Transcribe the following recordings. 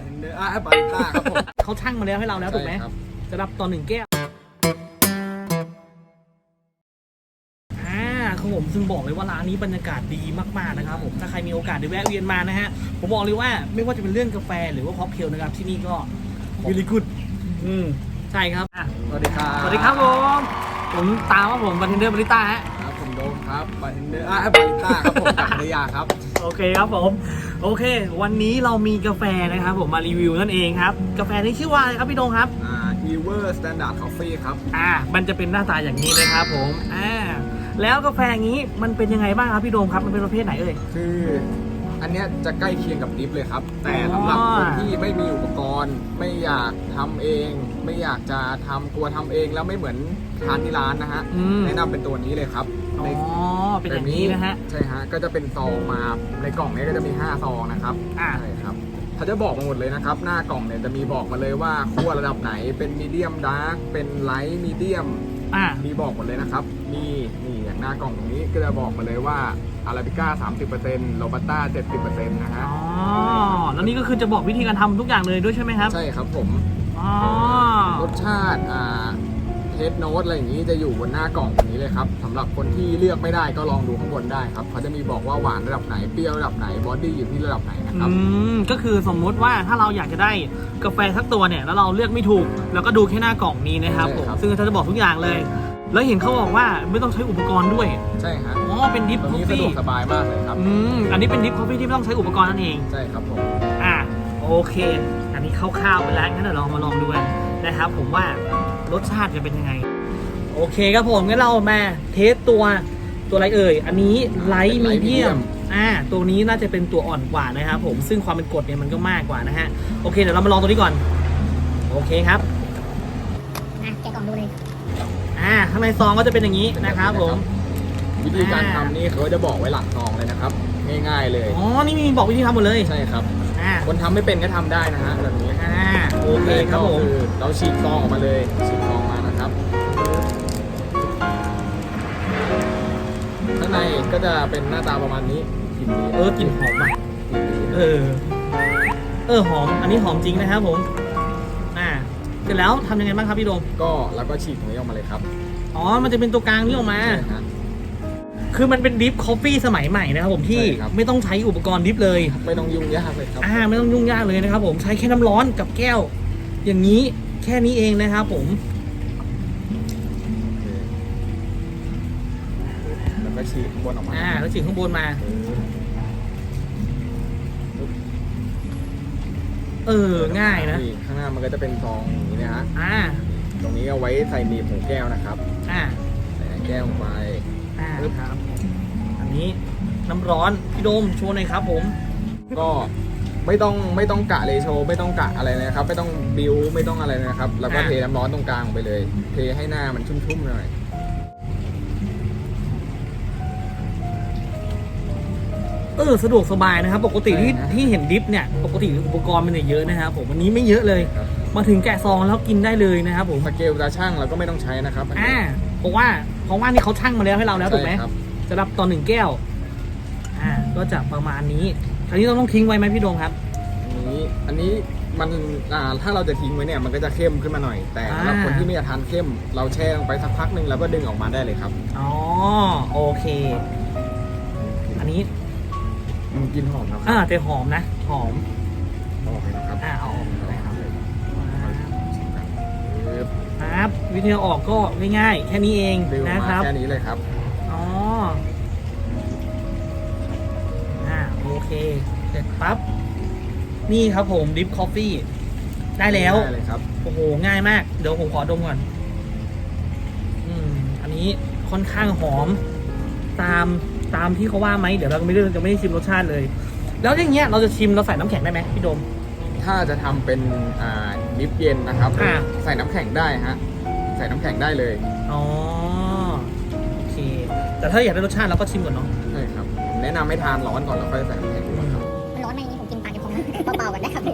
าร์เทนเดอร์อ่าบาริสต้าครับผมเขาช่างมาแล้วให้เราแล้วถูกไหมใช่ครับสำหรับตอนหนึ่งแก้วอ่าครับผมซึ่งบอกเลยว่าร้านนี้บรรยากาศดีมากๆนะครับผมถ้าใครมีโอกาสได้แวะเวียนมานะฮะผมบอกเลยว่าไม่ว่าจะเป็นเรื่องกาแฟหรือว่าค็อกเทลนะครับที่นี่ก็ really good อืมใช่ครับอะสวัสดีครับ สวัสดีครับผม ผมตามว่าผมบันเทนเดอร์บริต้าฮะครั บผมโดมครับบาร์เทนเดอร์อ่าบาริสต้าครับผมจากพัทยาครับ โอเคครับผม โอเค วันนี้เรามีกาแฟนะครับผมมารีวิวนั่นเองครับ กาแฟนี้ชื่อว่าอะไรครับพี่โดงครับ อ่า Ever Standard Coffee ครับ อ่า มันจะเป็นหน้าตาอย่างนี้นะครับผม อ่า แล้วกาแฟอย่างนี้มันเป็นยังไงบ้างครับพี่โดมครับ มันเป็นประเภทไหนเอ่ย คืออันเนี้ยจะใกล้เคียงกับดิฟเลยครับ แต่สำหรับอ๋อคนที่ไม่มีอุปกรณ์ ไม่อยากทำเอง ไม่อยากจะทำกลัวทำเองแล้วไม่เหมือนทานที่ร้านนะฮะ อืม แนะนำเป็นตัวนี้เลยครับ อ๋ในอเป็นอย่างนี้นะฮะ ใช่ฮะก็จะเป็นซองมาในกล่องเนี้ก็จะมี5ซองนะครับอ่า ใช่ครับเขาจะบอกมาหมดเลยนะครับ หน้ากล่องเนี่ยจะมีบอกมาเลยว่าคั่วระดับไหนเป็นมีเดียมดาร์กเป็นไลท์มีเดียมอ่า มีบอกหมดเลยนะครับ มีนี่อย่างหน้ากล่องตรงนี้ก็จะบอกมาเลยว่าอาราบิก้า30%โรบัสต้า70%นะฮะอ๋อ แล้วนี่ก็คือจะบอกวิธีการทำทุกอย่างเลยด้วยใช่ไหมครับ ใช่ครับผม อ๋อ รสชาติอ่า เทสโนตอะไรอย่างนี้จะอยู่บนหน้ากล่องแบบนี้เลยครับสำหรับคนที่เลือกไม่ได้ก็ลองดูข้างบนได้ครับเขาจะมีบอกว่าหวานระดับไหนเปรี้ยวระดับไหนบอดี้อยู่ที่ระดับไหนนะครับอืมก็คือสมมุติว่าถ้าเราอยากจะได้กาแฟสักตัวเนี่ยแล้วเราเลือกไม่ถูก แล้วก็ดูแค่หน้ากล่องนี้นะครับผมซึ่งเขาจะบอกทุกอย่างเลย แล้วเห็นเขาบอกว่าไม่ต้องใช้อุปกรณ์ด้วยใช่ฮะอ๋อเป็นดิฟตรงคอฟนี้สะดฟี่วกสบายมากเลยครับ อืมอันนี้เป็นดิฟคอฟฟี่ที่ไม่ต้องใช้อุปกรณ์นั่นเอง ใช่ครับผม อะโอเค อันนี้คร่าวๆไปแล้วงั้นเดี๋ยวเรามาลองดูกันนะครับ ผมว่า รสชาติจะเป็นยังไง โอเคครับผมงั้นเรามาเทสตัวตัวอะไรเอ่ย อันนี้ไลท์มีเดียม อ่า ตัวนี้น่าจะเป็นตัวอ่อนกว่านะครับผม ซึ่งความเป็นกรดเนี่ยมันก็มากกว่านะฮะ โอเค เดี๋ยวเรามาลองตัวนี้ก่อน โอเคครับ อะแกะกล่องดูเลย อ่า ข้างในซองก็จะเป็นอย่างนี้นะครับผม วิธีการอ่าทำนี่เขาจะบอกไว้หลังซองเลยนะครับ ง่ายๆเลย อ๋อ นี่มีบอกวิธีทำหมดเลย ใช่ครับ อ่า คนทำไม่เป็นก็ทำได้นะฮะแบบนี้อ่าโอเคครับผม ก็คือเราฉีกซองออกมาเลยฉีกซองมานะครับข้างในก็จะเป็นหน้าตาประมาณนี้กลิ่นดีเออกลิ่นหอมอะกลิ่นดีเออ เออหอม อันนี้หอมจริงนะครับผม อ่า เสร็จแล้วทำยังไงบ้างครับพี่โดม ก็เราก็ฉีกตรงนี้ออกมาเลยครับอ๋อ มันจะเป็นตัวกลางนี่ออกมาใช่ฮะ คือมันเป็นดริฟคอฟฟี่สมัยใหม่นะครับผมที่ใช่ครับ ไม่ต้องใช้อุปกรณ์ดริฟเลย ไม่ต้องยุ่งยากเลยครับ อ่าไม่ต้องยุ่งยากเลยนะครับผมใช้แค่น้ำร้อนกับแก้ว อย่างนี้แค่นี้เองนะครับผม แล้วก็ฉีกข้างบนออกมาอ่าแล้วฉีดข้างบนมา เออง่ายนะ ข้างหน้ามันก็จะเป็นซองอย่างนี้นะฮะอ่าตรงนี้เอาไว้ใส่หนีบของแก้วนะครับ อ่าใส่แก้วลงไป อ่าครับ อันนี้น้ำร้อน พี่โดมโชว์หน่อยครับผม ก็ไม่ต้องไม่ต้องกะเลโชไม่ต้องกะอะไรเลยนะครับ ไม่ต้องบิวไม่ต้องอะไรนะครับ แล้วก็อะ เทน้ำร้อนตรงกลางลงไปเลย เทให้หน้ามันชุ่มๆหน่อยเออสะดวกสบายนะครับ ปกติที่ที่เห็นดิฟเนี่ยปกติอุปกรณ์มันเนี่ยเยอะนะครับผมวันนี้ไม่เยอะเลยครับมาถึงแกะซองแล้วกินได้เลยนะครับผม สเกลตาช่างเราก็ไม่ต้องใช้นะครับนนี้อ่าเพราะว่า เพราะว่านี่เขาช่างมาแล้วให้เราแล้วถูกไหมใช่ครับสำหรับตอนหนึ่งแก้ว อ่า ก็จะประมาณนี้ อันนี้เราต้องทิ้งไว้ไหมพี่โดงครับ อันนี้อันนี้มันอ่าถ้าเราจะทิ้งไว้เนี่ยมันก็จะเข้มขึ้นมาหน่อย แต่สำหรับอ่า คนที่ไม่อยากทานเข้ม เราแช่ลงไปสักพักหนึ่งแล้วก็ดึงออกมาได้เลยครับอ๋อ โอเค อันนี้มันกลินหอมนะคอ่ารับแต่หอมนะ หอม ออกเลยนะครับอ่าเอาออกเลยครับปึ๊บครับ วิธีเอาออกก็ง่ายๆแค่นี้เองดึงออกนะคมารับ แค่นี้เลยครับ อ๋อ อ่า โอเค เสร็จปั๊บ นี่ครับผมดิฟคอฟฟี่ได้แล้ว ได้เลยครับ โอ้โห ง่ายมาก เดี๋ยวผมขอดมก่อน อืม อันนี้ค่อนข้างหอม ตามตามที่เขาว่าไหม เดี๋ยวเราไม่ได้จะไม่ได้ชิมรสชาติเลย แล้วอย่างเงี้ยเราจะชิมเราใส่น้ำแข็งได้ไหมพี่โดม ถ้าจะทำเป็นอ่าดิฟเย็นนะครับ อ่า ใส่น้ำแข็งได้ฮะ ใส่น้ำแข็งได้เลยอ๋อโอเค แต่ถ้าอยากได้รสชาติเราก็ชิมก่อนเนาะใช่ครับแนะนำให้ทานร้อนก่อนแล้วค่อยใส่น้ำแข็งดีกว่าครับมันร้อนไหมอย่างนี้ผมกินปลากระพงนะเบาๆกันนะครับนี่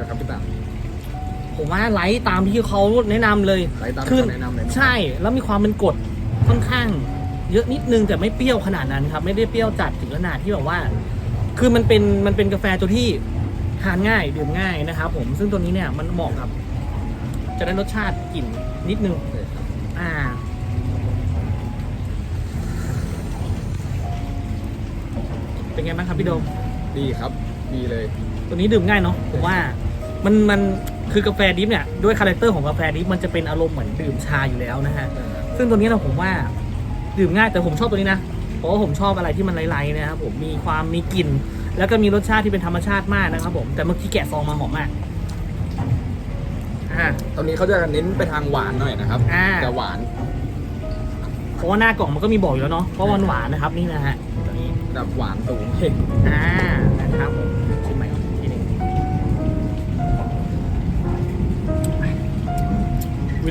นะครับพี่ตาม ผมว่าไลท์ตามที่เขาแนะนำเลยไลท์ตามที่คือเขาแนะนำเลยนะใช่แล้วมีความเป็นกรดค่อนข้าง เยอะนิดนึงแต่ไม่เปรี้ยวขนาดนั้นครับไม่ได้เปรี้ยวจัดถึงขนาดที่แบบว่า คือมันเป็นมันเป็นกาแฟตัวที่ทานง่ายดื่มง่ายนะครับผมซึ่งตัวนี้เนี่ยมันเหมาะกับ จะได้รสชาติกลิ่นนิดนึงอ่าเป็นไงบ้างครับพี่โดมดีครับดีเลย ตัวนี้ดื่มง่ายเนาะผมว่ามันมันคือกาแฟดิฟเนี่ยด้วยคาแรคเตอร์ของกาแฟดิฟมันจะเป็นอารมณ์เหมือนดื่มชาอยู่แล้วนะฮะซึ่งตัวนี้เราผมว่า ดื่มง่ายแต่ผมชอบตัวนี้นะ เพราะว่าผมชอบอะไรที่มันไร้ๆนะครับผมมีความมีกลิ่น แล้วก็มีรสชาติที่เป็นธรรมชาติมากนะครับผมแต่เมื่อกี้แกะซองมาหอมมากอ่าตอนนี้เขาจะเน้นไปทางหวานหน่อยนะครับอ่าจะหวานเพราะว่าหน้ากล่องมันก็มีบอกอยู่แล้วเนาะเพราะวันหวานๆนะครับนี่นะฮะตัวนี้แบบหวานสูงเข่ง อ่า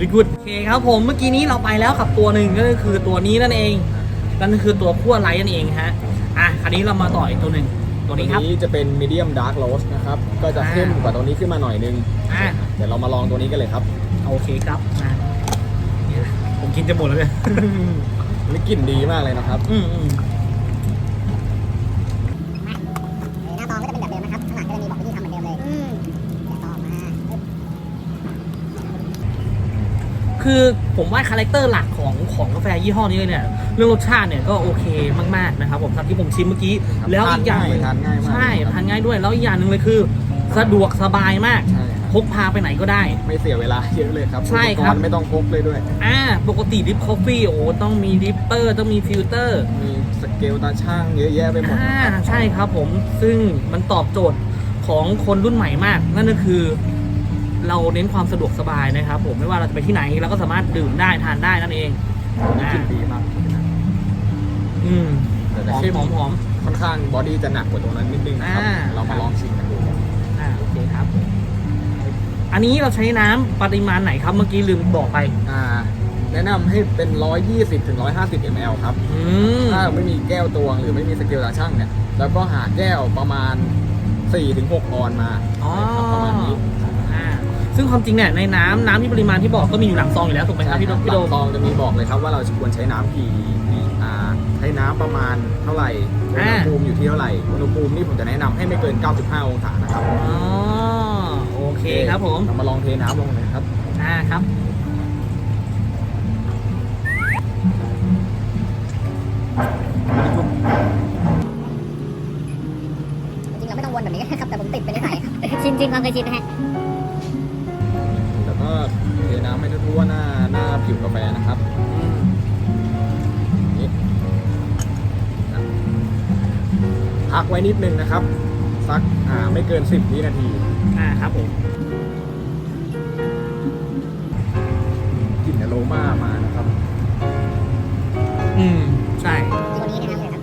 very good โอเคครับผมเมื่อกี้นี้เราไปแล้วกับตัวหนึ่งก็คือตัวนี้นั่นเองนั่นคือตัวขั้วไลท์นั่นเองฮะอะคราวนี้เรามาต่ออีกตัวหนึ่งตัวตัวนี้ครับนี้จะเป็นมีเดียมดาร์กโรสนะครับก็จะเข้มกว่าตัวนี้ขึ้นมาหน่อยนึงอะเดี๋ยวเรามาลองตัวนี้กันเลยครับโอเคครับอะเนี่ยผมกินจะหมดแล้วเนี่ยอันนี้กลิ่นดีมากเลยนะครับ อืมอืม หน้าตองก็จะเป็นแบบเดิมนะครับ ข้างหลังก็จะมีบอกวิธีทำเหมือนเดิมเลยอืมแกะตองมาปึ๊บ คือผมว่าคาแรคเตอร์หลักของของกาแฟยี่ห้อนี้เลยเนี่ยเรื่องรสชาติเนี่ยก็โอเคมากๆนะครับผมจากที่ผมชิมเมื่อกี้ครับแล้วอีกอย่างหนึ่งทานง่ายทานง่ายมากใช่ครับทานง่ายด้วยแล้วอีกอย่างหนึ่งเลยคือ สะดวกสบายมากใช่ครับพกพาไปไหนก็ได้ ไม่เสียเวลาเยอะเลยครับใช่ครับอุปกณ์ไม่ต้องพกเลยด้วยอ่าปกติดิฟคอฟฟี่โอ้ต้องมีดิปเปอร์ต้องมีฟิลเตอร์ มีสเกลตาช่างเยอะแยะไปหมดอ่านะครับใช่ครับผมซึ่งมันตอบโจทย์ของคนรุ่นใหม่มาก นั่นก็คือ เราเน้นความสะดวกสบายนะครับ ผมไม่ว่าเราจะไปที่ไหนเราก็สามารถดื่มได้ทานได้นั่นเองตัวนี้กลิ่นดีมากอืมแต่หจะอมเข้มหอมหอมค่อนข้างบอดี้จะหนักกว่าตัวนั้นนิดนึงนะครับอ่าเรามาลองชิมกันดูครับอ่าโอเคครับ อันนี้เราใช้น้ำปริมาณไหนครับเมื่อกี้ลืมบอกไป อ่า แนะนำให้เป็น 120ถึง150 ml ครับอืมถ้าไม่มีแก้วตวงหรือไม่มีสเกลตาช่างเนี่ย แล้วก็หาแก้วประมาณ4-6ออนมาอ๋อครับประมาณนี้อ่า ซึ่งความจริงเนี่ยในน้ำน้ำที่ปริมาณที่บอกก็มีอยู่หลังซองอยู่แล้วถูกไหมครับพี่โดมพี่โดมลองจะมีบอกเลยครับว่าเราควรใช้น้ำกี่กี่อ่าใช้น้ำประมาณเท่าไหร่อุณอ่าหภูมิอยู่ที่เท่าไหร่อุณหภูมินี่ผมจะแนะนำให้ไม่เกิน 95 องศานะครับอ๋อโอเคครับผมเรามาลองเทน้ำลงเลยครับอ่าครับจริงๆเราไม่ต้องวนแบบนี้ครับแต่ผมติดไปนิสัยครับชินชินความเคยชินนะฮะแล้ว ก็เทน้ำให้ทั่วๆหน้าหน้าผิวกาแฟนะครับนี่ครับพักไว้นิดนึงนะครับ สักอ่าไม่เกิน 10วินาทีอ่าครับผมกลิ่นอโรมามานะครับ อืม ใช่ ตัวนี้นะครับเลยครับ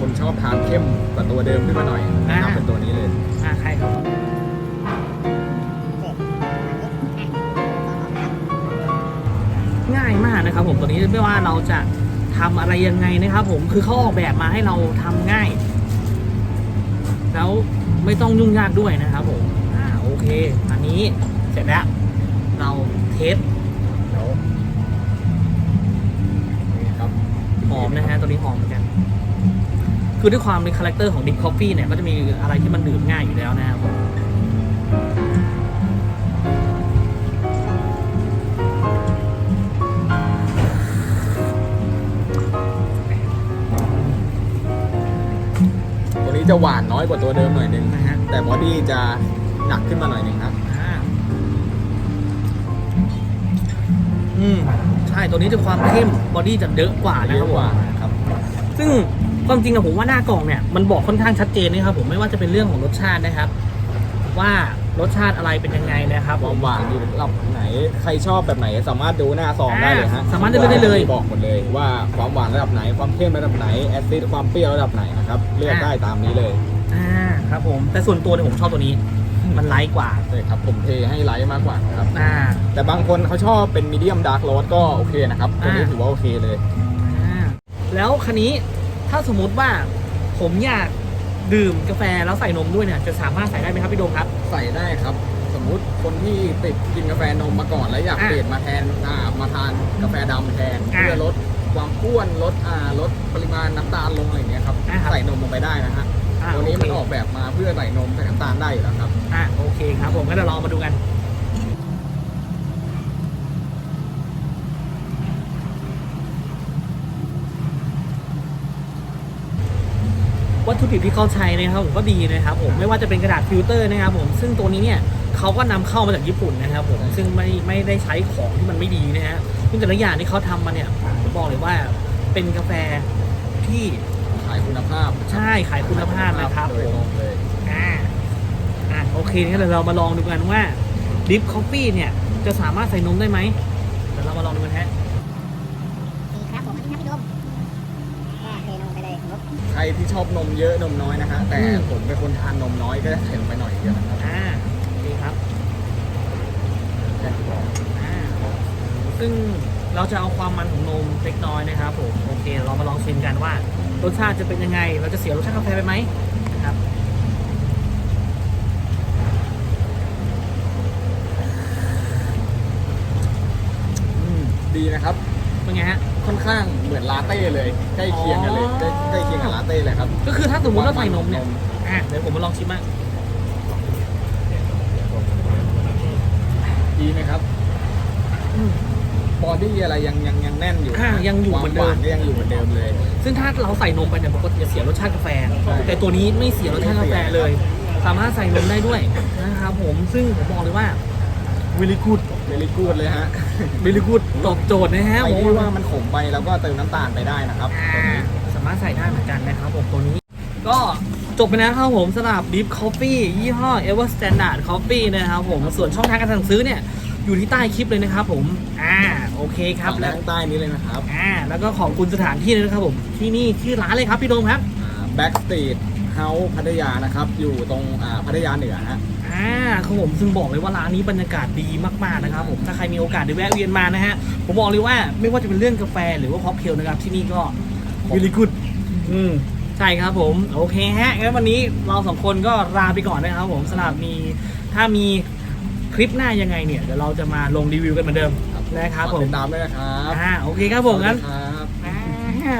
คนชอบทานเข้มกว่าตัวเดิมขึ้นมาหน่อยอ่าแนะนำเป็นตัวนี้เลย อ่าใช่ครับ นะครับผมตัวนี้ไม่ว่าเราจะทำอะไรยังไงนะครับผมคือเขาออกแบบมาให้เราทำง่าย แล้วไม่ต้องยุ่งยากด้วยนะครับผมอ่าโอเค อันนี้เสร็จแล้ว เราเทสแล้วนี่ครับหอมนะฮะตัวนี้หอมเหมือนกัน คือด้วยความเป็นคาแรคเตอร์ของดิฟคอฟฟี่เนี่ย ก็จะมีอะไรที่มันดื่มง่ายอยู่แล้วนะครับ นี้จะหวานน้อยกว่าตัวเดิมหน่อยนึงนะฮะ แต่บอดี้จะหนักขึ้นมาหน่อยนึงครับอ่าอืมใช่ตัวนี้จะความเข้มบอดี้จะเยอะกว่านะเยครับผมอะกว่านะครับ ซึ่งความจริงอะผมว่าหน้ากล่องเนี่ยมันบอกค่อนข้างชัดเจนนะครับผมไม่ว่าจะเป็นเรื่องของรสชาตินะครับ ว่า รสชาติอะไรเป็นยังไงนะครับความหวานอยู่ระดับไหนใครชอบแบบไหนสามารถดูหน้าซองได้เลยฮะอ่าสามารถดูได้เลย บอกหมดเลยว่าความหวานระดับไหน ความเข้มระดับไหนแอซิดความเปรี้ยวระดับไหนนะครับเลือกได้ตามนี้เลยอ่าครับผมแต่ส่วนตัวเนี่ยผมชอบตัวนี้ มันไลท์กว่าใช่ครับผมเทให้ไลท์มากกว่าครับอ่า แต่บางคนเขาชอบเป็นมีเดียมดาร์กโรสก็โอเคนะครับตัวนี้อ่า ถือว่าโอเคเลย อ่าแล้วคันนี้ถ้าสมมุติว่าผมอยาก ดื่มกาแฟแล้วใส่นมด้วยเนี่ยจะสามารถใส่ได้ไหมครับพี่โดมครับ ใส่ได้ครับ สมมุติคนที่ติดกินกาแฟนมมาก่อนแล้วอยากอะเปลี่ยนมาแทนอ่ามาทานกาแฟดำแทนอะเพื่อลดความอ้วนลดอ่าลดปริมาณน้ำตาลลงอะไรอย่างเงี้ยครับอะครับ ใส่นมลงไปได้นะฮะอ่าตัวนี้โอมันเคออกแบบมาเพื่อใส่นมใส่น้ำตาลได้อยู่แล้วครับ อะโอเคครับผมก็เดี๋ยวเรามาดูกัน วัตถุดิบที่เขาใช้นะครับผมก็ดีนะครับผมไม่ว่าจะเป็นกระดาษฟิลเตอร์นะครับผมซึ่งตัวนี้เนี่ยเขาก็นำเข้ามาจากญี่ปุ่นนะครับผมซึ่งไม่ไม่ได้ใช้ของที่มันไม่ดีนะฮะซึ่งแต่ละอย่างที่เขาทำมาเนี่ยผมบอกเลยว่าเป็นกาแฟที่ขายคุณภาพ ใช่ขายคุณภาพนะครับโดผยตรมงเลยอ่าอะโอเคงั้นเดี๋ยวเรามาลองดูกันว่าดิฟคอฟฟี่เนี่ยจะสามารถใส่นมได้ไหมเดี๋ยวเรามาลองดูกันฮะ นี่ครับผมอันนี้ครับพี่ดมก็เทนมไปเลยลบ ใครที่ชอบนมเยอะนมน้อยนะฮะแต่ผมเป็นคนทานนมน้อยก็จะเข็นไปหน่อยเดียวนะครับอ่าโอเคครับ อย่างที่บอกอ่าซึ่งเราจะเอาความมันของนมเล็กน้อยนะครับผมโอเค เรามาลองชิมกันว่ารสชาติจะเป็นยังไง เราจะเสียรสชาติกาแฟไปไหมนะครับอืมดีนะครับ เป็นไงฮะ ค่อนข้างเหมือนลาเต้เลย ใกล้เคียงกันเลยอ๋อใกล้ใกล้เคียงกับลาเต้เลยครับ ก็คือถ้าสมมติเราใส่นมเนี่ย อะเดี๋ยวผมมาลองชิมอะดีไหมครับอืมบอดี้อะไรยังยังยังแน่นอยู่อ่ายังอยู่เหมือนเดิม ควาหวานก็ยังอยู่เหมือนเดิมเลย ซึ่งถ้าเราใส่นมไปเนี่ยมันก็จะเสียรสชาติกาแฟ ใช่ แต่ตัวนี้ไม่เสียรสชาติกาแฟเลย สามารถใส่นมได้ด้วยนะครับผมซึ่งผมบอกเลยว่าวิลิกูด เ e ลิกูดเลยฮะวิลิกูดตอบโจทย์นะฮะใครผมที่ว่ามันขมไปแล้วก็เติมน้ำตาลไปได้นะครับอ่าตัวนี้ สามารถใส่ได้เหมือนกันนะครับผมตัวนี้ ก็จบไปนะครับผมสำหรับ Deep Coffee ยี่ห้อ Ever Standard Coffee นะครับผมส่วนช่องทางการสั่งซื้อเนี่ย อยู่ที่ใต้คลิปเลยนะครับผม อ่าโอเคครับแล้แล้ววใต้นี้เลยนะครับอ่าแล้วก็ขอบคุณสถานที่เลยนะครับผม ที่นี่ชื่อร้านเลยครับพี่โดมครับแบ็กสตรีท เฮาส์พัทยานะครับ อยู่ตรงอ่าพัทยาเหนือฮะ อ่าครับผมซึ่งบอกเลยว่าร้านนี้บรรยากาศดีมากๆนะครับผมถ้าใครมีโอกาสได้แวะเวียนมานะฮะผมบอกเลยว่าไม่ว่าจะเป็นเรื่องกาแฟหรือว่าค็อกเทลนะครับที่นี่ก็ really good อืมใช่ครับผมโอเคฮะงั้นวันนี้เราสองคนก็ลาไปก่อนนะครับผมสำหรับมีถ้ามีคลิปหน้ายังไงเนี่ยเดี๋ยวเราจะมาลงรีวิวกันเหมือนเดิมนะครับฝากผมติดตามด้วยนะครับอ่าโอเคครับผมงั้นสวัสดีครับ อ่า